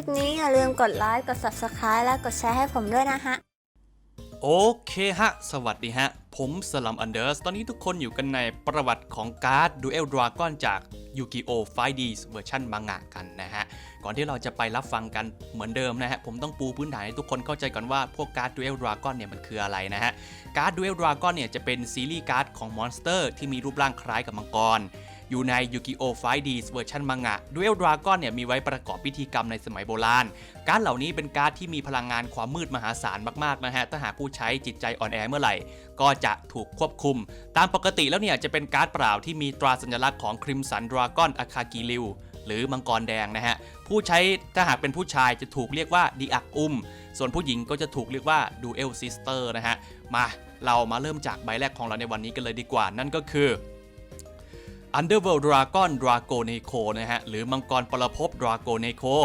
คลิปนี้อย่าลืมกดไลค์ กด subscribe และกดแชร์ให้ผมด้วยนะฮะ โอเคฮะ สวัสดีฮะ ผมสลัมอันเดอร์ส ตอนนี้ทุกคนอยู่กันในประวัติของการ์ดดูเอลดราก้อนจากยูกิโอ 5D เวอร์ชันมังงะกันนะฮะ ก่อนที่เราจะไปรับฟังกันเหมือนเดิมนะฮะ ผมต้องปูพื้นฐานให้ทุกคนเข้าใจก่อนว่าพวกการ์ดดูเอลดราก้อนเนี่ยมันคืออะไรนะฮะ การ์ดดูเอลดราก้อนเนี่ยจะเป็นซีรีส์การ์ดของมอนสเตอร์ที่มีรูปร่างคล้ายกับมังกร อยู่ใน Yu-Gi-Oh! 5D เวอร์ชันมังงะ Duel Dragon เนี่ยมีไว้ประกอบพิธีกรรมในสมัยโบราณ การ์ดเหล่านี้เป็นการ์ดที่มีพลังงานความมืดมหาศาลมากๆนะฮะถ้าหากผู้ใช้จิตใจอ่อนแอเมื่อไหร่ ก็จะถูกควบคุม ตามปกติแล้วเนี่ยจะเป็นการ์ดเปล่าที่มีตราสัญลักษณ์ของ Crimson Dragon a k a g i r i u หรือมังกรแดงนะฮะ ผู้ใช้ถ้าหากเป็นผู้ชายจะถูกเรียกว่าดีอักอุม ส่วนผู้หญิงก็จะถูกเรียกว่า Duel Sister นะฮะ มาเรามาเริ่มจากใบแรกของเราในวันนี้กันเลยดีกว่า นั่นก็คือ Underworld Dragon Dragoneco นะฮะ หรือมังกรปรภพ Dragoneco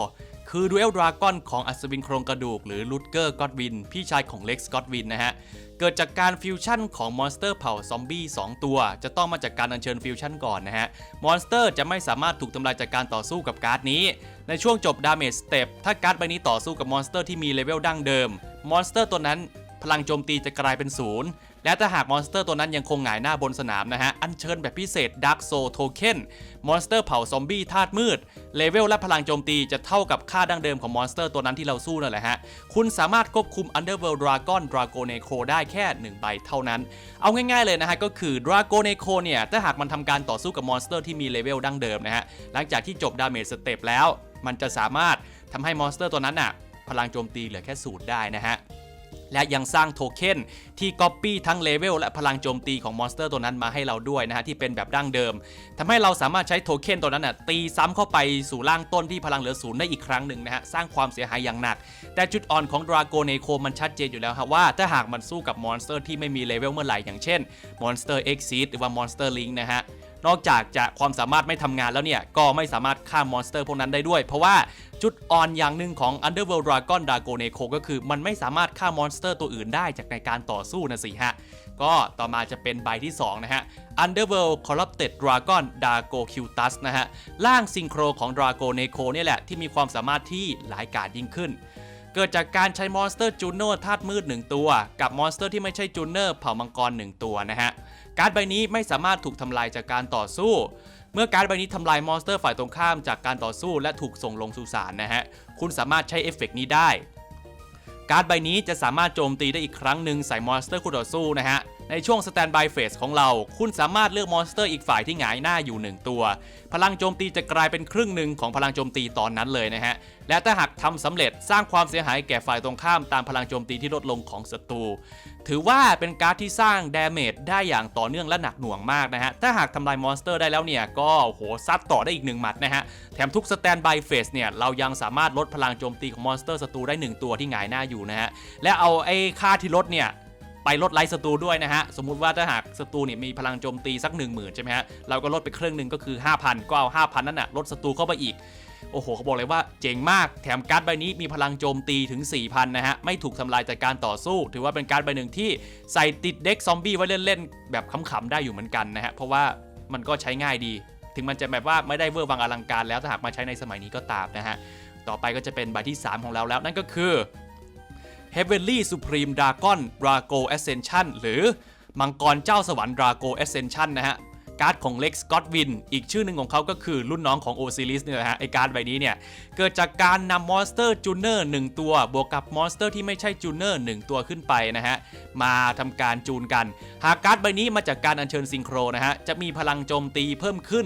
คือ Duel Dragon ของอัศวินโครงกระดูกหรือลูดเกอร์ก็อดวิน พี่ชายของเล็กซ์ก็อดวินนะฮะ เกิดจากการฟิวชั่นของมอนสเตอร์เผ่าซอมบี้2ตัว จะต้องมาจากการอัญเชิญฟิวชั่นก่อนนะฮะ มอนสเตอร์จะไม่สามารถถูกทำลายจากการต่อสู้กับการ์ดนี้ ในช่วงจบดาเมจสเต็ปถ้าการ์ดใบนี้ต่อสู้กับมอนสเตอร์ที่มีเลเวลดั้งเดิม มอนสเตอร์ตัวนั้นพลังโจมตีจะกลายเป็นศูนย์ และถ้าหากมอนสเตอร์ตัวนั้นยังคงหงายหน้าบนสนามนะฮะ อัญเชิญแบบพิเศษ Dark Soul Token มอนสเตอร์เผาซอมบี้ธาตุมืด เลเวลและพลังโจมตีจะเท่ากับค่าดั้งเดิมของมอนสเตอร์ตัวนั้นที่เราสู้นั่นแหละฮะ คุณสามารถควบคุม Underworld Dragon Dragoneco ได้แค่ 1 ใบเท่านั้น เอาง่ายๆเลยนะฮะ ก็คือ Dragoneco เนี่ย ถ้าหากมันทำการต่อสู้กับมอนสเตอร์ที่มีเลเวลดั้งเดิมนะฮะ หลังจากที่จบดาเมจสเต็ปแล้ว มันจะสามารถทำให้มอนสเตอร์ตัวนั้นน่ะพลังโจมตีเหลือแค่สูตรได้นะฮะ และยังสร้างโทเค็นที่ก๊อปปี้ทั้งเลเวลและพลังโจมตีของมอนสเตอร์ตัวนั้นมาให้เราด้วยนะฮะที่เป็นแบบดั้งเดิมทำให้เราสามารถใช้โทเค็นตัวนั้นน่ะตีซ้ำเข้าไปสู่ร่างต้นที่พลังเหลือศูนย์ได้อีกครั้งหนึ่งนะฮะสร้างความเสียหายอย่างหนัก แต่จุดอ่อนของดราโกเนโคมันชัดเจนอยู่แล้วครับว่าถ้าหากมันสู้กับมอนสเตอร์ที่ไม่มีเลเวลเมื่อไหร่อย่างเช่นมอนสเตอร์เอ็กซิหรือว่ามอนสเตอร์ลิงนะฮะ นอกจากจะความสามารถไม่ทำงานแล้วเนี่ย ก็ไม่สามารถฆ่ามอนสเตอร์พวกนั้นได้ด้วย เพราะว่าจุดอ่อนอย่างหนึ่งของ Underworld Dragon Dragoneco ก็คือมันไม่สามารถฆ่ามอนสเตอร์ตัวอื่นได้จากในการต่อสู้นะสิฮะ ก็ต่อมาจะเป็นใบที่ 2 นะฮะ Underworld Corrupted Dragon Dragocutus นะฮะ ร่างซิงโครของ Dragoneco เนี่ยแหละที่มีความสามารถที่หลายกาจยิ่งขึ้น เกิดจากการใช้มอนสเตอร์จูเนอร์ธาตุมืด 1 ตัว กับมอนสเตอร์ที่ไม่ใช่จูเนอร์เผ่ามังกร 1 ตัวนะฮะ การ์ดใบนี้ไม่สามารถถูกทำลายจากการต่อสู้ เมื่อการ์ดใบนี้ทำลายมอนสเตอร์ฝ่ายตรงข้ามจากการต่อสู้และถูกส่งลงสุสานนะฮะ คุณสามารถใช้เอฟเฟกต์นี้ได้ การ์ดใบนี้จะสามารถโจมตีได้อีกครั้งหนึ่งใส่มอนสเตอร์คู่ต่อสู้นะฮะ ในช่วงสแตนบายเฟสของเรา คุณสามารถเลือกมอนสเตอร์อีกฝ่ายที่หงายหน้าอยู่ 1 ตัว พลังโจมตีจะกลายเป็นครึ่งหนึ่งของพลังโจมตีตอนนั้นเลยนะฮะ และถ้าหากทำสำเร็จสร้างความเสียหายแก่ฝ่ายตรงข้ามตามพลังโจมตีที่ลดลงของศัตรู ถือว่าเป็นการ์ดที่สร้างดาเมจได้อย่างต่อเนื่องและหนักหน่วงมากนะฮะ ถ้าหากทำลายมอนสเตอร์ได้แล้วเนี่ยก็โอ้โหซัดต่อได้อีกหนึ่งหมัดนะฮะ แถมทุกสแตนบายเฟสเนี่ยเรายังสามารถลดพลังโจมตีของมอนสเตอร์ศัตรูได้ 1 ตัวที่หงายหน้าอยู่นะฮะ และเอาไอ้ค่าที่ลดเนี่ย ไปลดไลท์ศัตรูด้วยนะฮะ สมมุติว่าถ้าหากศัตรูเนี่ยมีพลังโจมตีสัก 1 0,000 ใช่ไหมฮะ เราก็ลดไปครึ่งหนึ่งก็คือ 5,000 ก็เอา 5,000 นั่นน่ะลดศัตรูเข้าไปอีก โอ้โห เขาบอกเลยว่าเจ๋งมาก แถมการ์ดใบนี้มีพลังโจมตีถึง 4,000 นะฮะ ไม่ถูกทำลายจากการต่อสู้ ถือว่าเป็นการ์ดใบหนึ่งที่ใส่ติดเด็กซอมบี้ไว้เล่นๆ แบบขำๆได้อยู่เหมือนกันนะฮะ เพราะว่ามันก็ใช้ง่ายดี ถึงมันจะแบบว่าไม่ได้เวอร์วังอลังการแล้วถ้าหากมาใช้ในสมัยนี้ก็ตามนะฮะ ต่อไปก็จะเป็นใบที่ 3 ของเราแล้วนั่นก็คือ Heavenly Supreme Dragon Drago Ascension หรือมังกรเจ้าสวรรค์ Drago Ascension นะฮะการ์ดของ Lex Godwin อีกชื่อหนึ่งของเขาก็คือรุ่นน้องของ Osiris เนี่ยนะฮะไอการ์ดใบนี้เนี่ย เกิดจากการนำมอนสเตอร์จูเนอร์1ตัว บวกกับมอนสเตอร์ที่ไม่ใช่จูเนอร์1ตัวขึ้นไปนะฮะ มาทำการจูนกัน หากการ์ดใบนี้มาจากการอัญเชิญซิงโครนะฮะ จะมีพลังโจมตีเพิ่มขึ้น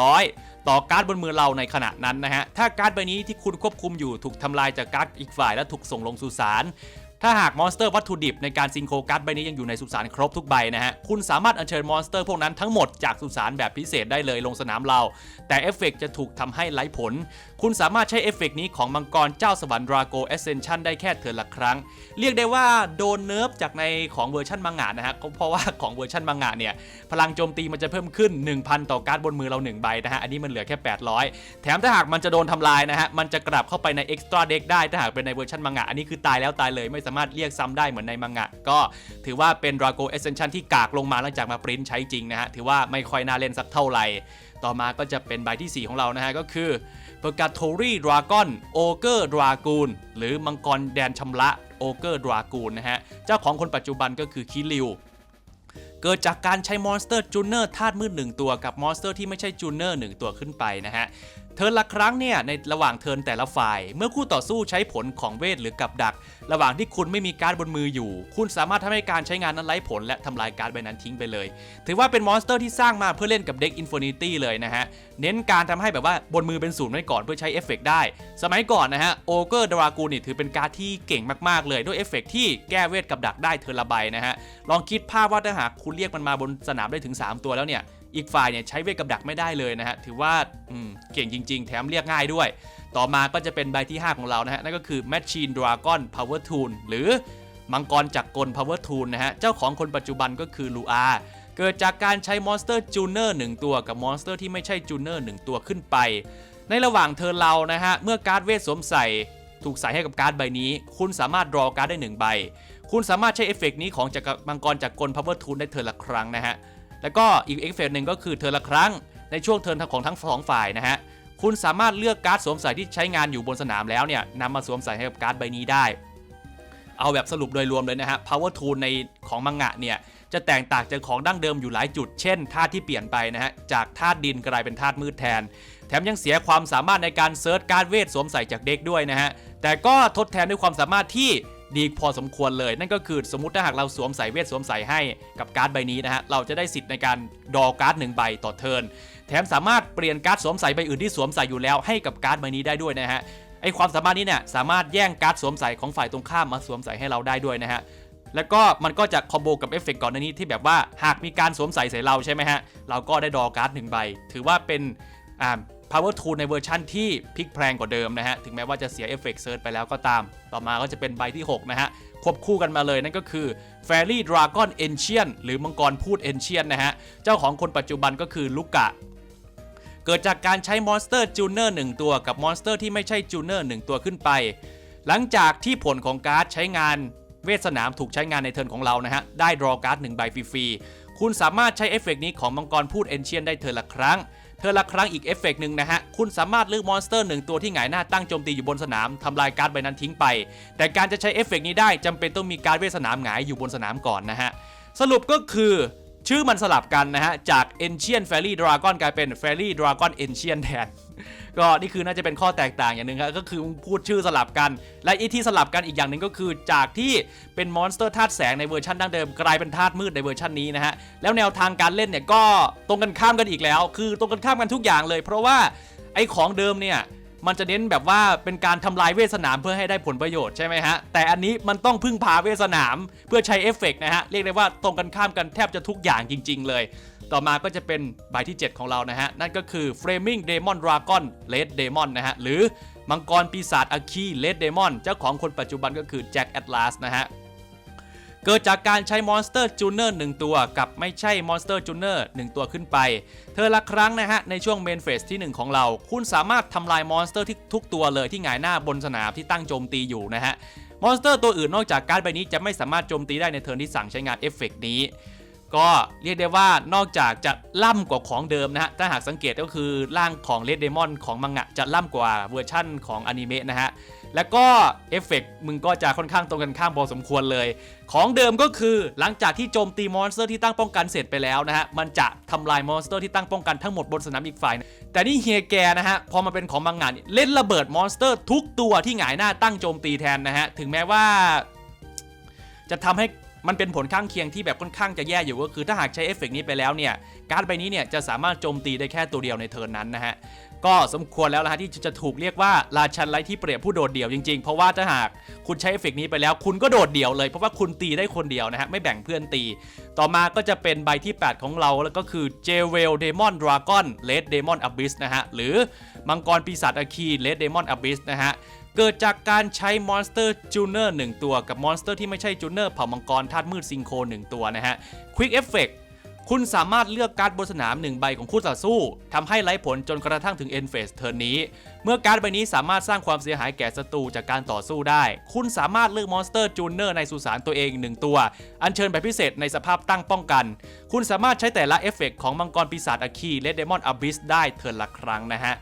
800 ต่อการ์ดบนมือเราในขณะนั้นนะฮะ ถ้าการ์ดใบนี้ที่คุณควบคุมอยู่ถูกทำลายจากการ์ดอีกฝ่ายและถูกส่งลงสุสานถ้าหากมอนสเตอร์วัตถุดิบในการซิงโครการ์ดใบนี้ยังอยู่ในสุสานครบทุกใบนะฮะ คุณสามารถอัญเชิญมอนสเตอร์พวกนั้นทั้งหมดจากสุสานแบบพิเศษได้เลยลงสนามเรา แต่เอฟเฟกต์จะถูกทำให้ไร้ผลคุณสามารถใช้เอฟเฟกต์นี้ของมังกรเจ้าสวรรค์ดราโกเอเซนชันได้แค่เทือนละครั้ง เรียกได้ว่าโดนเนิร์ฟจากในของเวอร์ชันมังงะนะฮะเพราะว่าของเวอร์ชันมังงะเนี่ยพลังโจมตีมันจะเพิ่มขึ้น 1,000 ต่อการ์ดบนมือเรา1ใบนะฮะอันนี้มันเหลือแค่ 800 แถมถ้าหากมันจะโดนทำลายนะฮะมันจะกลับเข้าไปใน Extra Deck ได้ถ้าหากเป็นในเวอร์ชันมังงะอันนี้คือตายแล้วตายเลยไม่สามารถเรียกซ้ำได้เหมือนในมังงะก็ถือว่าเป็น Drago Ascension ที่กากลงมาหลังจากมาปริ้นใช้จริงนะฮะถือว่าไม่ค่อยน่าเล่นสักเท่าไหร่ต่อมาก็จะเป็นใบที่ 4 ของเรานะฮะก็คือ p u r g a t o r y Dragon Ogre Dragoon หรือมังกรแดนชำระโอเกอร์ดรากูนนะฮะ เจ้าของคนปัจจุบันก็คือคิริว เกิดจากการใช้มอนสเตอร์จูเนอร์ธาตุมืดหนึ่งตัวกับมอนสเตอร์ที่ไม่ใช่จูเนอร์หนึ่งตัวขึ้นไปนะฮะ เทิร์นละครั้งเนี่ยในระหว่างเทิร์นแต่ละฝ่าย เมื่อคู่ต่อสู้ใช้ผลของเวทหรือกับดัก ระหว่างที่คุณไม่มีการ์ดบนมืออยู่ คุณสามารถทำให้การใช้งานนั้นไร้ผล และทำลายการ์ดใบนั้นทิ้งไปเลย ถือว่าเป็นมอนสเตอร์ที่สร้างมาเพื่อเล่นกับเด็กอินฟินิตี้เลยนะฮะ เน้นการทำให้แบบว่าบนมือเป็นศูนย์ไว้ก่อนเพื่อใช้เอฟเฟกต์ได้ สมัยก่อนนะฮะโอเกอร์ดรากูนี่ถือเป็นการ์ดที่เก่งมากๆเลยด้วยเอฟเฟกต์ที่แก้เวทกับดักได้เทอร์ละใบนะฮะลองคิดภาพว่าถ้าหากคุณเรียกมันมาบนสนามได้ถึง 3 ตัวแล้วเนี่ย อีกฝ่ายเนี่ยใช้เวทกับดักไม่ได้เลยนะฮะถือว่าเก่งจริง ๆ แถมเรียกง่ายด้วย ต่อมาก็จะเป็นใบที่ 5 ของเรานะฮะนั่นก็คือ Machine Dragon Power Tool หรือมังกรจักรกล Power Tool นะฮะเจ้าของคนปัจจุบันก็คือลูอาเกิดจากการใช้มอนสเตอร์จูเนอร์1ตัวกับมอนสเตอร์ที่ไม่ใช่จูเนอร์1ตัวขึ้นไป ในระหว่างเทิร์นเรานะฮะเมื่อการ์ดเวทสวมใส่ถูกใส่ให้กับการ์ดใบนี้ คุณสามารถรอการ์ดได้ 1 ใบ คุณสามารถใช้เอฟเฟกต์นี้ของจักรมังกรจักรกล Power Tool ได้เทิร์นละครั้งนะฮะ แล้วก็อีกเอฟเฟกต์หนึ่งก็คือเทิร์นละครั้งในช่วงเทิร์นของทั้งสองฝ่ายนะฮะคุณสามารถเลือกการ์ดสวมใส่ที่ใช้งานอยู่บนสนามแล้วเนี่ยนำมาสวมใส่ให้กับการ์ดใบนี้ได้ เอาแบบสรุปโดยรวมเลยนะฮะ power tool ในของมังงะเนี่ยจะแตกต่างจากของดั้งเดิมอยู่หลายจุด เช่นธาตุที่เปลี่ยนไปนะฮะ จากธาตุดินกลายเป็นธาตุมืดแทน แถมยังเสียความสามารถในการเซิร์ชการ์ดเวทสวมใส่จากเด็กด้วยนะฮะ แต่ก็ทดแทนด้วยความสามารถที่ ดีพอสมควรเลย นั่นก็คือสมมติถ้าหากเราสวมใส่เวทสวมใส่ให้กับการ์ดใบนี้นะฮะเราจะได้สิทธิ์ในการดอการ์ดหนึ่งใบต่อเทิร์นแถมสามารถเปลี่ยนการ์ดสวมใส่ใบอื่นที่สวมใส่อยู่แล้วให้กับการ์ดใบนี้ได้ด้วยนะฮะไอความสามารถนี้เนี่ยสามารถแย่งการ์ดสวมใส่ของฝ่ายตรงข้ามมาสวมใส่ให้เราได้ด้วยนะฮะแล้วก็มันก็จะคอมโบกับเอฟเฟกต์ก่อนหน้านี้ที่แบบว่าหากมีการสวมใส่ใส่เราใช่ไหมฮะเราก็ได้ดอการ์ดหนึ่งใบ ถือว่าเป็นอ่า power tool ในเวอร์ชั่นที่พลิกแพลงกว่าเดิมนะฮะ ถึงแม้ว่าจะเสียเอฟเฟกต์เซิร์ชไปแล้วก็ตาม ต่อมาก็จะเป็นใบที่ 6 นะฮะ ควบคู่กันมาเลยนั่นก็คือ Fairy Dragon Ancient หรือมังกรพูด Ancient นะฮะ เจ้าของคนปัจจุบันก็คือลูกะเกิดจากการใช้มอนสเตอร์จูเนอร์1ตัวกับมอนสเตอร์ที่ไม่ใช่จูเนอร์1ตัวขึ้นไป หลังจากที่ผลของการ์ดใช้งานเวทสนามถูกใช้งานในเทิร์นของเรานะฮะ ได้ดรอการ์ด1ใบฟรีๆ คุณสามารถใช้เอฟเฟกต์นี้ของมังกรพูดเอนเชียนได้เทิร์นละครั้ง เธอละครั้งอีกเอฟเฟกต์หนึ่งนะฮะ คุณสามารถเลือกมอนสเตอร์หนึ่งตัวที่หงายหน้าตั้งโจมตีอยู่บนสนามทำลายการ์ดใบนั้นทิ้งไป แต่การจะใช้เอฟเฟกต์นี้ได้จำเป็นต้องมีการเวทสนามหงายอยู่บนสนามก่อนนะฮะ สรุปก็คือชื่อมันสลับกันนะฮะ จาก Ancient Fairy Dragon กลายเป็น Fairy Dragon Ancient แทน ก็นี่คือน่าจะเป็นข้อแตกต่างอย่างหนึ่งครับก็คือพูดชื่อสลับกัน และอีที่สลับกันอีกอย่างหนึ่งก็คือจากที่เป็นมอนสเตอร์ธาตุแสงในเวอร์ชันดั้งเดิมกลายเป็นธาตุมืดในเวอร์ชันนี้นะฮะแล้วแนวทางการเล่นเนี่ยก็ตรงกันข้ามกันอีกแล้ว คือตรงกันข้ามกันทุกอย่างเลย เพราะว่าไอ้ของเดิมเนี่ยมันจะเน้นแบบว่าเป็นการทำลายเวทสนามเพื่อให้ได้ผลประโยชน์ใช่ไหมฮะ แต่อันนี้มันต้องพึ่งพาเวทสนามเพื่อใช้เอฟเฟกต์นะฮะ เรียกได้ว่าตรงกันข้ามกันแทบจะทุกอย่างจริง ๆ เลย ต่อมาก็จะเป็นใบที่ 7 ของเรานะฮะ นั่นก็คือ Flaming Demon Dragon Red Demon นะฮะ หรือมังกรปีศาจอาคี Red Demon เจ้าของคนปัจจุบันก็คือแจ็คแอตลาสนะฮะ เกิดจากการใช้มอนสเตอร์จูเนอร์1ตัวกับไม่ใช่มอนสเตอร์จูเนอร์1ตัวขึ้นไป เธอละครั้งนะฮะ ในช่วงเมนเฟสที่ 1 ของเรา คุณสามารถทำลายมอนสเตอร์ที่ทุกตัวเลยที่หงายหน้าบนสนามที่ตั้งโจมตีอยู่นะฮะ มอนสเตอร์ตัวอื่นนอกจากการใบนี้จะไม่สามารถโจมตีได้ในเทิร์นที่สั่งใช้งานเอฟเฟกต์นี้ ก็เรียกได้ว่านอกจากจะล่ำกว่าของเดิมนะฮะ ถ้าหากสังเกตก็คือร่างของเลดเดมอนของมังงะจะล่ำกว่าเวอร์ชั่นของอนิเมะนะฮะ แล้วก็เอฟเฟกต์มึงก็จะค่อนข้างตรงกันข้ามพอสมควรเลย ของเดิมก็คือหลังจากที่โจมตีมอนสเตอร์ที่ตั้งป้องกันเสร็จไปแล้วนะฮะ มันจะทำลายมอนสเตอร์ที่ตั้งป้องกันทั้งหมดบนสนามอีกฝ่าย แต่นี่เฮียแกนะฮะ พอมาเป็นของมังงะนี่เล่นระเบิดมอนสเตอร์ ทุกตัวที่หงายหน้าตั้งโจมตีแทนนะฮะ ถึงแม้ว่าจะทำให้ มันเป็นผลข้างเคียงที่แบบค่อนข้างจะแย่อยู่ก็คือถ้าหากใช้เอฟเฟกต์นี้ไปแล้วเนี่ยการ์ดใบนี้เนี่ยจะสามารถโจมตีได้แค่ตัวเดียวในเทิร์นนั้นนะฮะก็สมควรแล้วนะฮะที่จะถูกเรียกว่าราชันไร้ที่เปรียบผู้โดดเดี่ยวจริงๆ เพราะว่าถ้าหากคุณใช้เอฟเฟกต์นี้ไปแล้ว คุณก็โดดเดี่ยวเลยเพราะว่าคุณตีได้คนเดียวนะฮะไม่แบ่งเพื่อนตี ต่อมาก็จะเป็นใบที่ 8 ของเราแล้วก็คือเจเวลเดมอนดราก้อนเลดเดมอนอับบิสนะฮะหรือมังกรปีศาจอาคีเลดเดมอนอับบิสนะฮะ เกิดจากการใช้มอนสเตอร์จูเนอร์1ตัวกับมอนสเตอร์ที่ไม่ใช่จูเนอร์เผ่ามังกรธาตุมืดซิงโค1ตัวนะฮะควิกเอฟเฟกคุณสามารถเลือกการ์ดบนสนาม 1 ใบของคู่ต่อสู้ทำให้ไร้ผลจนกระทั่งถึง end phase เทิร์นนี้ เมื่อการ์ดใบนี้สามารถสร้างความเสียหายแก่ศัตรูจากการต่อสู้ได้ คุณสามารถเลือกมอนสเตอร์จูเนอร์ในสุสานตัวเอง 1 ตัว อัญเชิญแบบพิเศษในสภาพตั้งป้องกัน คุณสามารถใช้แต่ละเอฟเฟกของมังกรปีศาจอาคีและเดมอนอับบิสได้เทิร์นละครั้งนะฮะ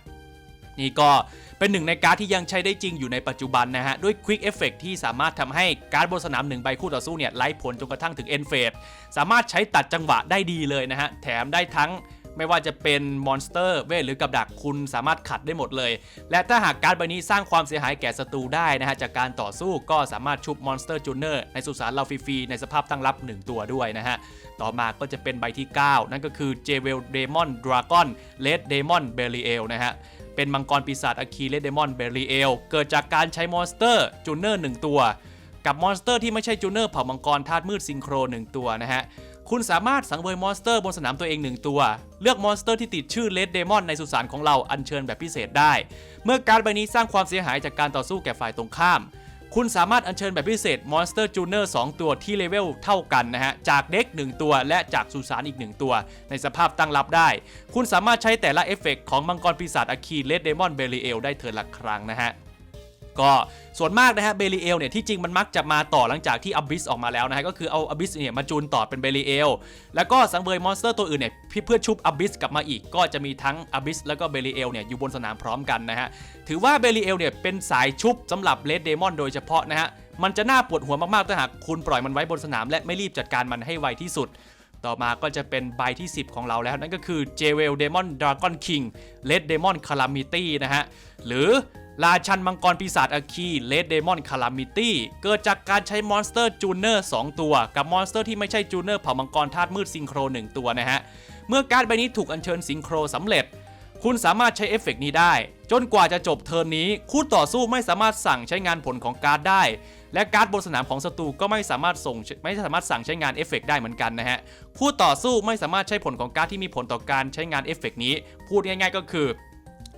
นี่ก็ เป็นหนึ่งในการ์ดที่ยังใช้ได้จริงอยู่ในปัจจุบันนะฮะ ด้วย Quick Effect ที่สามารถทำให้การ์ดบนสนามหนึ่งใบคู่ต่อสู้เนี่ยไล่ผลจนกระทั่งถึง End Phase สามารถใช้ตัดจังหวะได้ดีเลยนะฮะ แถมได้ทั้งไม่ว่าจะเป็นมอนสเตอร์เวทหรือกับดักคุณสามารถขัดได้หมดเลย และถ้าหากการ์ดใบนี้สร้างความเสียหายแก่ศัตรูได้นะฮะ จากการต่อสู้ก็สามารถชุบมอนสเตอร์จูเนอร์ในสุสานเราฟรีๆในสภาพตั้งรับ 1 ตัวด้วยนะฮะ ต่อมาก็จะเป็นใบที่ 9 นั่นก็คือ j e w e l Demon Dragon Red Demon Belial นะฮะ เป็นมังกรปีศาจอะคีเลดเดมอนเบรีเอลเกิดจากการใช้มอนสเตอร์จูเนอร์1ตัว กับมอนสเตอร์ที่ไม่ใช่จูเนอร์เผ่ามังกรธาตุมืดซิงโคร 1 ตัวนะฮะคุณสามารถสังเวยมอนสเตอร์บนสนามตัวเอง 1 ตัว เลือกมอนสเตอร์ที่ติดชื่อเลดเดมอนในสุสานของเราอัญเชิญแบบพิเศษได้ เมื่อการใบนี้สร้างความเสียหายจากการต่อสู้แก่ฝ่ายตรงข้าม คุณสามารถอัญเชิญแบบพิเศษมอนสเตอร์จูเนอร์2ตัวที่เลเวลเท่ากันนะฮะ จากเด็ก 1 ตัวและจากสุสานอีก 1 ตัว ในสภาพตั้งรับได้ คุณสามารถใช้แต่ละเอฟเฟกต์ของมังกรปีศาจอาคีเลดเดมอนเบรีเอลได้เทิร์นละครั้งนะฮะ ก็ส่วนมากนะฮะเบรีเอลเนี่ยที่จริงมันมักจะมาต่อหลังจากที่อับบิสออกมาแล้วนะฮะก็คือเอาอับบิสเนี่ยมาจูนต่อเป็นเบรีเอลแล้วก็สังเวยมอนสเตอร์ตัวอื่นเนี่ยเพื่อชุบอับบิสกลับมาอีก ก็จะมีทั้งอับบิสแล้วก็เบรีเอลเนี่ยอยู่บนสนามพร้อมกันนะฮะถือว่าเบรีเอลเนี่ยเป็นสายชุบสำหรับเลดเดมอนโดยเฉพาะนะฮะมันจะน่าปวดหัวมากๆถ้าหากคุณปล่อยมันไว้บนสนามและไม่รีบจัดการมันให้ไวที่สุดต่อมาก็จะเป็นใบที่ 10 ของเราแล้วนั่นก็คือ j e w e l Demon Dragon King Red Demon Calamity นะฮะ หรือ ราชันมังกรปีศาจอาคี Red Demon Calamity เกิดจากการใช้มอนสเตอร์จูเนอร์2ตัว กับมอนสเตอร์ที่ไม่ใช่จูเนอร์เผ่ามังกรธาตุมืดซิงโคร 1 ตัวนะฮะ เมื่อการใบนี้ถูกอัญเชิญซิงโครสำเร็จ คุณสามารถใช้เอฟเฟกต์นี้ได้ จนกว่าจะจบเทิร์นนี้ คู่ต่อสู้ไม่สามารถสั่งใช้งานผลของการ์ดได้ และการ์ดบนสนามของศัตรูก็ไม่สามารถส่งไม่สามารถสั่งใช้งานเอฟเฟกต์ได้เหมือนกันนะฮะคู่ต่อสู้ไม่สามารถใช้ผลของการ์ดที่มีผลต่อการใช้งานเอฟเฟกต์นี้ พูดง่าย ๆ ก็คือ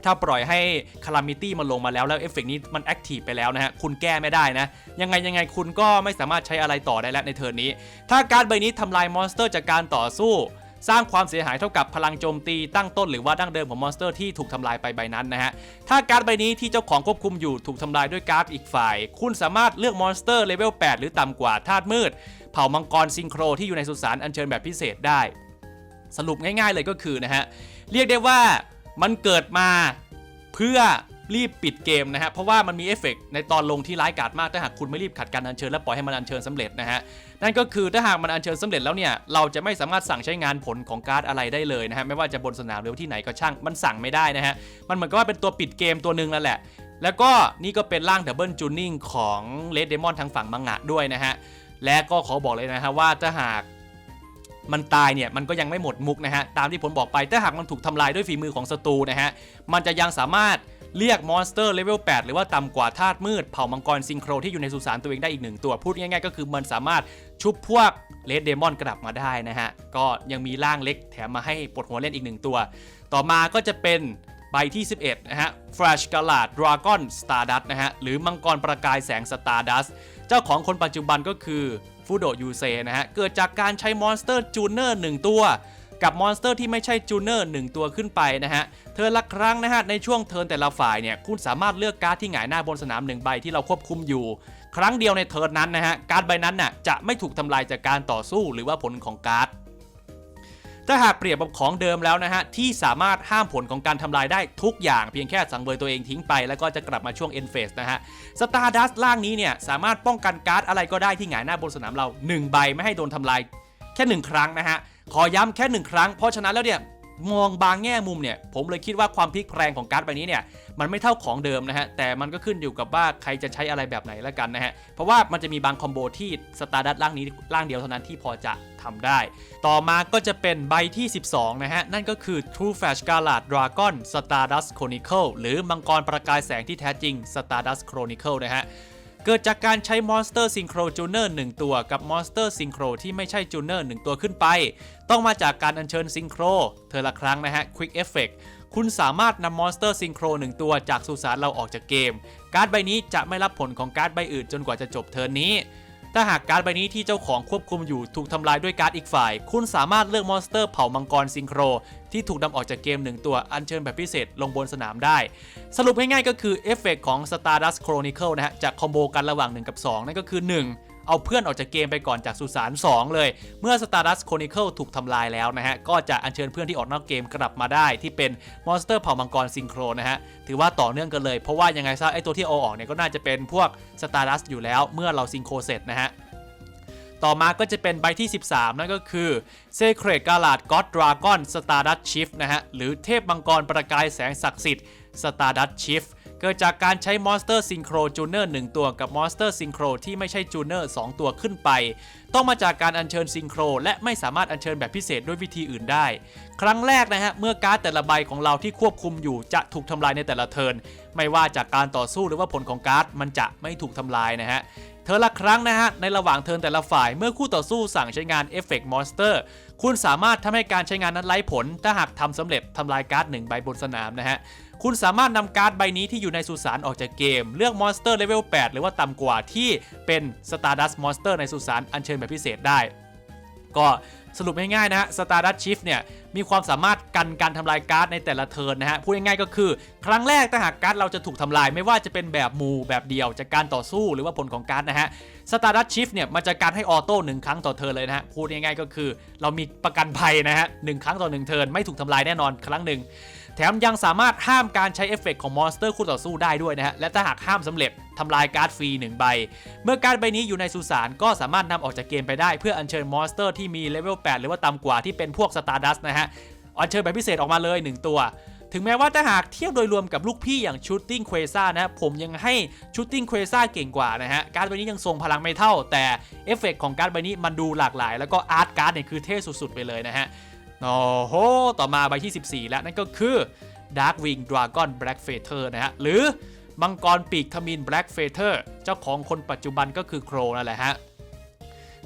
ถ้าปล่อยให้คารามิตี้มันลงมาแล้วแล้วเอฟเฟกต์นี้มันแอคทีฟไปแล้วนะฮะคุณแก้ไม่ได้นะ ยังไงยังไงคุณก็ไม่สามารถใช้อะไรต่อได้แล้วในเทิร์นนี้ ถ้าการ์ดใบนี้ทำลายมอนสเตอร์จากการต่อสู้ สร้างความเสียหายเท่ากับพลังโจมตีตั้งต้นหรือว่าดั้งเดิมของมอนสเตอร์ที่ถูกทำลายไปใบนั้นนะฮะถ้าการ์ดใบนี้ที่เจ้าของควบคุมอยู่ถูกทำลายด้วยการ์ดอีกฝ่าย คุณสามารถเลือกมอนสเตอร์เลเวล8หรือต่ำกว่าธาตุมืด เผ่ามังกรซิงโครที่อยู่ในสุสานอัญเชิญแบบพิเศษได้ สรุปง่ายๆเลยก็คือนะฮะเรียกได้ว่า มันเกิดมาเพื่อรีบปิดเกมนะฮะ เพราะว่ามันมีเอฟเฟกต์ในตอนลงที่ร้ายกาจมากถ้าหากคุณไม่รีบขัดการอัญเชิญและปล่อยให้มันอัญเชิญสำเร็จนะฮะ นั่นก็คือถ้าหากมันอัญเชิญสำเร็จแล้วเนี่ย เราจะไม่สามารถสั่งใช้งานผลของการ์ดอะไรได้เลยนะฮะ ไม่ว่าจะบนสนามหรือที่ไหนก็ช่าง มันสั่งไม่ได้นะฮะ มันเหมือนกับว่าเป็นตัวปิดเกมตัวหนึ่งแล้วแหละ แล้วก็นี่ก็เป็นร่างดับเบิลจูนิ่งของเลดเดมอนทางฝั่งมังงะด้วยนะฮะ และก็ขอบอกเลยนะฮะว่าถ้าหาก มันตายเนี่ยมันก็ยังไม่หมดมุกนะฮะตามที่ผมบอกไปถ้าหากมันถูกทำลายด้วยฝีมือของศัตรูนะฮะมันจะยังสามารถเรียกมอนสเตอร์เลเวล 8 หรือว่าต่ำกว่าธาตุมืดเผ่ามังกรซิงโครที่อยู่ในสุสานตัวเองได้อีกหนึ่งตัว พูดง่ายๆก็คือมันสามารถชุบพวกเลดเดมอนกลับมาได้นะฮะ ก็ยังมีร่างเล็กแถมมาให้ปวดหัวเล่นอีกหนึ่งตัว ต่อมาก็จะเป็นใบที่ 11 นะฮะ Flash g a l a d Dragon Stardust นะฮะ หรือมังกรประกายแสง Stardust เจ้าของคนปัจจุบันก็คือ ฟูโดยูเซนะฮะ เกิดจากการใช้มอนสเตอร์จูเนอร์1ตัว กับมอนสเตอร์ที่ไม่ใช่จูเนอร์1ตัวขึ้นไปนะฮะเทอร์ละครั้งนะฮะ ในช่วงเทิร์นแต่ละฝ่ายเนี่ย คุณสามารถเลือกการ์ดที่หงายหน้าบนสนามหนึ่งใบที่เราควบคุมอยู่ ครั้งเดียวในเทิร์นนั้นนะฮะ การ์ดใบนั้นน่ะจะไม่ถูกทำลายจากการต่อสู้หรือว่าผลของการ์ด ถ้าหากเปรียบกับของเดิมแล้วนะฮะที่สามารถห้ามผลของการทำลายได้ทุกอย่างเพียงแค่สังเวยตัวเองทิ้งไป แล้วก็จะกลับมาช่วง end phase นะฮะสตาร์ดัสล่างนี้เนี่ยสามารถป้องกันการ์ดอะไรก็ได้ที่หงายหน้าบนสนามเรา 1 ใบไม่ให้โดนทำลายแค่ 1 ครั้งนะฮะขอย้ำแค่ 1 ครั้งเพราะฉะนั้นแล้วเนี่ย มองบางแง่มุมเนี่ยผมเลยคิดว่าความพลิกแพลงของการ์ดใบนี้เนี่ยมันไม่เท่าของเดิมนะฮะแต่มันก็ขึ้นอยู่กับว่าใครจะใช้อะไรแบบไหนแล้วกันนะฮะเพราะว่ามันจะมีบางคอมโบที่สตาร์ดัตร่างนี้ร่างเดียวเท่านั้นที่พอจะทำได้ ต่อมาก็จะเป็นใบที่ 12 นะฮะ นั่นก็คือ True Flash g a l a d Dragon Stardust Chronicle หรือมังกรประกายแสงที่แท้จริง Stardust Chronicle นะฮะ เกิดจากการใช้มอนสเตอร์ซิงโครจูเนอร์1ตัวกับมอนสเตอร์ซิงโครที่ไม่ใช่จูเนอร์1ตัวขึ้นไป ต้องมาจากการอัญเชิญซิงโครเธอละครั้งนะฮะ Quick Effect คุณสามารถนำมอนสเตอร์ซิงโคร1ตัวจากสุสานเราออกจากเกม การ์ดใบนี้จะไม่รับผลของการ์ดใบอื่นจนกว่าจะจบเทิร์นนี้ ถ้าหากการ์ดใบนี้ที่เจ้าของควบคุมอยู่ถูกทำลายด้วยการ์ดอีกฝ่าย คุณสามารถเลือกมอนสเตอร์เผ่ามังกรซิงโคร ที่ถูกนำออกจากเกมหนึ่งตัวอัญเชิญแบบพิเศษลงบนสนามได้ สรุปง่ายๆก็คือเอฟเฟกต์ของ Stardust Chronicle นะฮะจะคอมโบกันระหว่าง 1 กับ 2 นั่นก็คือ 1เอาเพื่อนออกจากเกมไปก่อนจากสุสาน 2 เลย เมื่อ Stardust Chronicle ถูกทำลายแล้วนะฮะ ก็จะอัญเชิญเพื่อนที่ออกนอกเกมกลับมาได้ที่เป็นมอนสเตอร์เผ่ามังกรซิงโครนะฮะ ถือว่าต่อเนื่องกันเลย เพราะว่ายังไงซะไอตัวที่เอาออกเนี่ยก็น่าจะเป็นพวก Stardust อยู่แล้วเมื่อเราซิงโครเสร็จนะฮะ ต่อมาก็จะเป็นใบที่ 13 นั่นก็คือ Sacred g a l a d God Dragon Stardust Shift นะฮะ หรือเทพมังกรประกายแสงศักดิ์สิทธิ์ Stardust Shift เกิดจากการใช้มอนสเตอร์ซิงโครจูเนอร์1ตัวกับมอนสเตอร์ซิงโครที่ไม่ใช่จูเนอร์2ตัวขึ้นไป ต้องมาจากการอัญเชิญซิงโครและไม่สามารถอัญเชิญแบบพิเศษด้วยวิธีอื่นได้ ครั้งแรกนะฮะ เมื่อการ์ดแต่ละใบของเราที่ควบคุมอยู่จะถูกทำลายในแต่ละเทิร์นไม่ว่าจากการต่อสู้หรือว่าผลของการ์ดมันจะไม่ถูกทำลายนะฮะ เธอละครั้งนะฮะ ในระหว่างเทินแต่ละฝ่ายเมื่อคู่ต่อสู้สั่งใช้งานเอฟเฟกต์มอนสเตอร์คุณสามารถทำให้การใช้งานนั้นไร้ผล ถ้าหากทำสำเร็จทำลายการ์ดหนึ่งใบบนสนามนะฮะ คุณสามารถนำการ์ดใบนี้ที่อยู่ในสุสานออกจากเกม เลือกมอนสเตอร์เลเวล8หรือว่าต่ำกว่าที่เป็น Stardust Monster ในสุสานอัญเชิญแบบพิเศษได้ ก็สรุปง่ายๆนะฮะ Stardust Shift เนี่ย มีความสามารถกันการทำลายการ์ดในแต่ละเทิร์นนะฮะพูดง่ายๆก็คือ ครั้งแรกถ้าหากการ์ดเราจะถูกทำลายไม่ว่าจะเป็นแบบหมูแบบเดียวจากการต่อสู้หรือว่าผลของการ์ดนะฮะสตาร์ดัตชิฟเนี่ยมันจะการให้ออโต้หนึ่งครั้งต่อเทิร์นเลยนะฮะพูดง่ายๆก็คือ เรามีประกันภัยนะฮะหนึ่งครั้งต่อหนึ่งเทิร์นไม่ถูกทำลายแน่นอนครั้งหนึ่ง แถมยังสามารถห้ามการใช้เอฟเฟกต์ของมอนสเตอร์คู่ต่อสู้ได้ด้วยนะฮะ และถ้าหากห้ามสำเร็จทำลายการ์ดฟรี 1 ใบ เมื่อการ์ดใบนี้อยู่ในสุสานก็สามารถนำออกจากเกมไปได้ เพื่ออัญเชิญมอนสเตอร์ที่มีเลเวล8หรือว่าต่ำกว่าที่เป็นพวกสตาร์ดัสนะฮะอัญเชิญแบบพิเศษออกมาเลย 1 ตัวถึงแม้ว่าถ้าหากเทียบโดยรวมกับลูกพี่อย่างชูตติ้งเควซ่านะผมยังให้ชูตติ้งเควซ่าเก่งกว่านะฮะ การ์ดใบนี้ยังทรงพลังไม่เท่า แต่เอฟเฟกต์ของการ์ดใบนี้มันดูหลากหลาย แล้วก็อาร์ตการ์ดเนี่ยคือเท่สุดๆไปเลยนะฮะ โอ้โห ต่อมาใบที่ 14 แล้วนั่นก็คือ Darkwing Dragon Black Feather นะฮะ หรือมังกรปีกทมิน Black Feather เจ้าของคนปัจจุบันก็คือโครนั่นแหละฮะ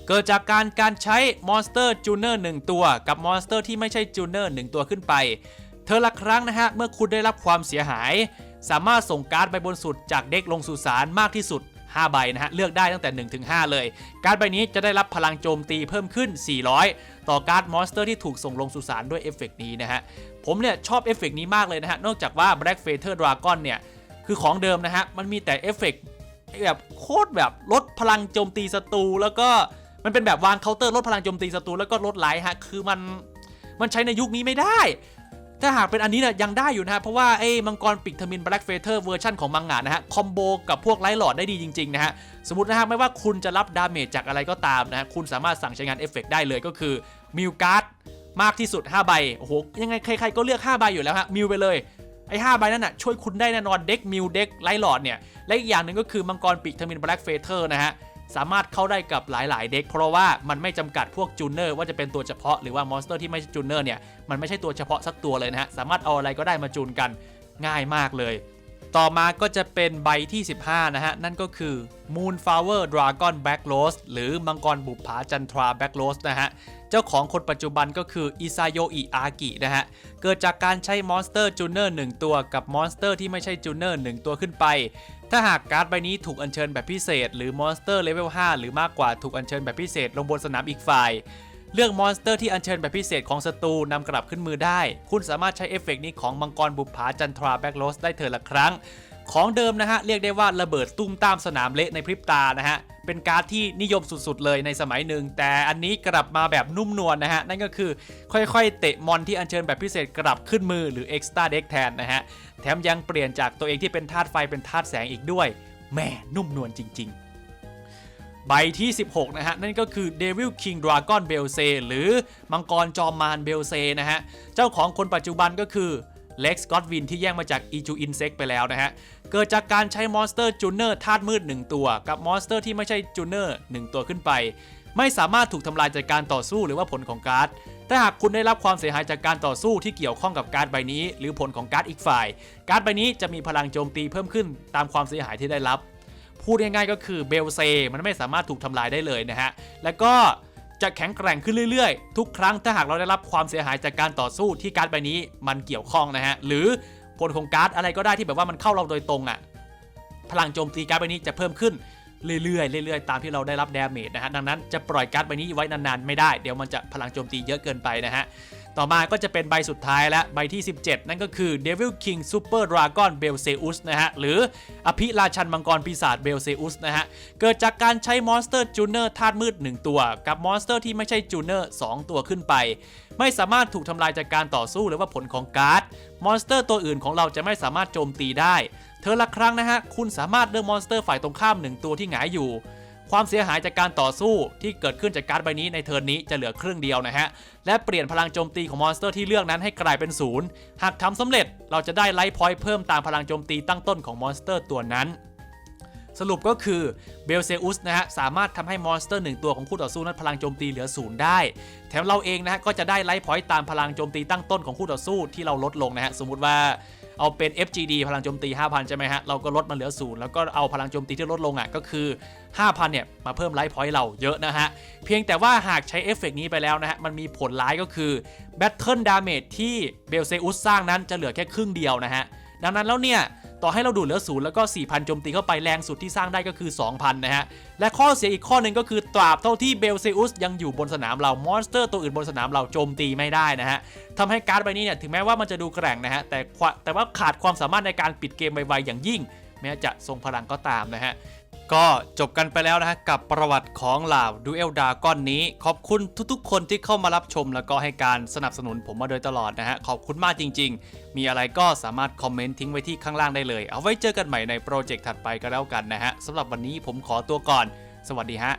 เกิดจากการการใช้มอนสเตอร์จูเนอร์1ตัวกับมอนสเตอร์ที่ไม่ใช่จูเนอร์1ตัวขึ้นไป เธอละครั้งนะฮะ เมื่อคุณได้รับความเสียหาย สามารถส่งการ์ดใบบนสุดจากเด็กลงสู่สารมากที่สุด5ใบนะฮะ เลือกได้ตั้งแต่1ถึง5เลย การ์ดใบนี้จะได้รับพลังโจมตีเพิ่มขึ้น 400 ต่อการ์ดมอนสเตอร์ที่ถูกส่งลงสู่สารด้วยเอฟเฟกต์นี้นะฮะ ผมเนี่ยชอบเอฟเฟกต์นี้มากเลยนะฮะ นอกจากว่า Black f a t h e r Dragon เนี่ย คือของเดิมนะฮะ มันมีแต่เอฟเฟกต์แบบโคตรแบบลดพลังโจมตีศัตรูแล้วก็มันเป็นแบบวางเคาน์เตอร์ลดพลังโจมตีศัตรูแล้วก็ลดไลท์ฮะ คือมันมันใช้ในยุคนี้ไม่ได้ ถ้าหากเป็นอันนี้เนี่ยยังได้อยู่นะฮะ เพราะว่าไอ้มังกรปีกทมิน Black Feather เวอร์ชันของมังงะนะฮะ คอมโบกับพวกไลท์หลอดได้ดีจริง ๆ นะฮะ สมมตินะฮะ ไม่ว่าคุณจะรับดาเมจจากอะไรก็ตามนะฮะ คุณสามารถสั่งใช้งานเอฟเฟกได้เลยก็คือ มิวการ์ดมากที่สุด 5 ใบ โอ้โห ยังไงใครๆก็เลือก 5 ใบอยู่แล้วฮะ มิวไปเลย ไอ้5ใบนั้นน่ะช่วยคุณได้แน่นอนเด็กมิวเด็กไลท์หลอดเนี่ย และอีกอย่างหนึ่งก็คือมังกรปีกทมิน Black Feather นะฮะ สามารถเข้าได้กับหลายๆ เด็ก เพราะว่ามันไม่จำกัดพวกจูเนอร์ว่าจะเป็นตัวเฉพาะหรือว่ามอนสเตอร์ที่ไม่ใช่จูเนอร์เนี่ยมันไม่ใช่ตัวเฉพาะสักตัวเลยนะฮะสามารถเอาอะไรก็ได้มาจูนกันง่ายมากเลย ต่อมาก็จะเป็นใบที่ 15 นะฮะ นั่นก็คือ Moonflower Dragon Black Rose หรือมังกรบุปผาจันทรา Black Rose นะฮะ เจ้าของคนปัจจุบันก็คืออิซาโยอิอากินะฮะ เกิดจากการใช้มอนสเตอร์จูเนอร์1ตัวกับมอนสเตอร์ที่ไม่ใช่จูเนอร์1ตัวขึ้นไป ถ้าหากการ์ดใบนี้ถูกอัญเชิญแบบพิเศษ หรือมอนสเตอร์เลเวล5หรือมากกว่าถูกอัญเชิญแบบพิเศษลงบนสนามอีกฝ่าย เลือกมอนสเตอร์ที่อัญเชิญแบบพิเศษของศัตรูนำกลับขึ้นมือได้ คุณสามารถใช้เอฟเฟกต์นี้ของมังกรบุปผาจันทราแบ็กโรสได้เธอละครั้ง ของเดิมนะฮะ เรียกได้ว่าระเบิดตุ้มตามสนามเละในพริบตานะฮะ เป็นการ์ดที่นิยมสุดๆเลยในสมัยหนึ่ง แต่อันนี้กลับมาแบบนุ่มนวลนะฮะ นั่นก็คือค่อยๆ เตะมอนที่อัญเชิญแบบพิเศษกลับขึ้นมือหรือ Extra Deck แทนนะฮะ แถมยังเปลี่ยนจากตัวเองที่เป็นธาตุไฟเป็นธาตุแสงอีกด้วยแหม่นุ่มนวลจริง ๆ ใบที่ 16 นะฮะ นั่นก็คือ Devil King Dragon b e l z e หรือมังกรจอมมารเบลเซนะฮะ เจ้าของคนปัจจุบันก็คือ Lex Godwin ที่แย่งมาจาก e จูอินเซกไปแล้วนะฮะ เกิดจากการใช้มอนสเตอร์จูเนอร์ธาตุมืด 1 ตัว กับมอนสเตอร์ที่ไม่ใช่จูเนอร์1ตัวขึ้นไป ไม่สามารถถูกทำลายจากการต่อสู้หรือว่าผลของการ์ดถ้าหากคุณได้รับความเสียหายจากการต่อสู้ที่เกี่ยวข้องกับการ์ดใบนี้ หรือผลของการ์ดอีกฝ่าย การ์ดใบนี้จะมีพลังโจมตีเพิ่มขึ้นตามความเสียหายที่ได้รับ พูดง่ายๆก็คือเบลเซ มันไม่สามารถถูกทำลายได้เลยนะฮะ แล้วก็จะแข็งแกร่งขึ้นเรื่อยๆ ทุกครั้งถ้าหากเราได้รับความเสียหายจากการต่อสู้ที่การ์ดใบนี้มันเกี่ยวข้องนะฮะ หรือผลของการ์ดอะไรก็ได้ที่แบบว่ามันเข้าเราโดยตรงอะ่ะ พลังโจมตีการ์ดใบนี้จะเพิ่มขึ้นเรื่อยๆ เรื่อยๆ ตามที่เราได้รับดาเมจนะฮะ ดังนั้นจะปล่อยการ์ดใบนี้ไว้นานๆ ไม่ได้ เดี๋ยวมันจะพลังโจมตีเยอะเกินไปนะฮะ ต่อมาก็จะเป็นใบสุดท้ายและใบที่ 17 นั่นก็คือ Devil King Super Dragon Belzeus นะฮะ หรืออภิราชันมังกรปีศาจ Belzeus นะฮะ เกิดจากการใช้มอนสเตอร์จูเนอร์ธาตุมืด 1 ตัว กับมอนสเตอร์ที่ไม่ใช่จูเนอร์ 2 ตัวขึ้นไป ไม่สามารถถูกทำลายจากการต่อสู้หรือว่าผลของการ์ดมอนสเตอร์ตัวอื่นของเราจะไม่สามารถโจมตีได้ เธอละครั้งนะฮะคุณสามารถเลือกมอนสเตอร์ฝ่ายตรงข้าม 1 ตัวที่หงายอยู่ ความเสียหายจากการต่อสู้ที่เกิดขึ้นจากการ์ดใบนี้ในเทิร์นนี้จะเหลือครึ่งเดียวนะฮะ และเปลี่ยนพลังโจมตีของมอนสเตอร์ที่เลือกนั้นให้กลายเป็นศูนย์หากทำสำเร็จเราจะได้ไลท์พอยต์เพิ่มตามพลังโจมตีตั้งต้นของมอนสเตอร์ตัวนั้นสรุปก็คือเบลเซอุสนะฮะสามารถทำให้มอนสเตอร์หนึ่งตัวของคู่ต่อสู้นั้นพลังโจมตีเหลือศูนย์ได้ แถมเราเองนะฮะก็จะได้ไลท์พอยต์ตามพลังโจมตีตั้งต้นของคู่ต่อสู้ที่เราลดลงนะฮะสมมุติว่า เอาเป็น FGD พลังโจมตี 5,000 ใช่ไหมฮะ เราก็ลดมาเหลือศูนย์แล้วก็เอาพลังโจมตีที่ลดลงอะก็คือ 5,000 เนี่ย มาเพิ่มไลฟ์พอยต์เราเยอะนะฮะ เพียงแต่ว่าหากใช้เอฟเฟกต์นี้ไปแล้วนะฮะ มันมีผลร้ายก็คือแบตเทิลดาเมจที่เบลเซอุสสร้างนั้นจะเหลือแค่ครึ่งเดียวนะฮะดังนั้นแล้วเนี่ย ต่อให้เราดูดเหลือศูนย์แล้วก็ 4,000 โจมตีเข้าไปแรงสุดที่สร้างได้ก็คือ 2,000 นะฮะ และข้อเสียอีกข้อหนึ่งก็คือตราบเท่าที่เบลเซอุสยังอยู่บนสนามเรามอนสเตอร์ตัวอื่นบนสนามเราโจมตีไม่ได้นะฮะทำให้การ์ดใบนี้เนี่ยถึงแม้ว่ามันจะดูแกร่งนะฮะแต่แต่ว่าขาดความสามารถในการปิดเกมไวๆอย่างยิ่ง แม้จะทรงพลังก็ตามนะฮะ ก็จบกันไปแล้วนะฮะกับประวัติของเหล่าดูเอลดาก้อนนี้ ขอบคุณทุกๆ คนที่เข้ามารับชม แล้วก็ให้การสนับสนุนผมมาโดยตลอดนะฮะขอบคุณมากจริง ๆ มีอะไรก็สามารถคอมเมนต์ทิ้งไว้ที่ข้างล่างได้เลย เอาไว้เจอกันใหม่ในโปรเจกต์ถัดไปก็แล้วกันนะฮะสำหรับวันนี้ผมขอตัวก่อน สวัสดีฮะ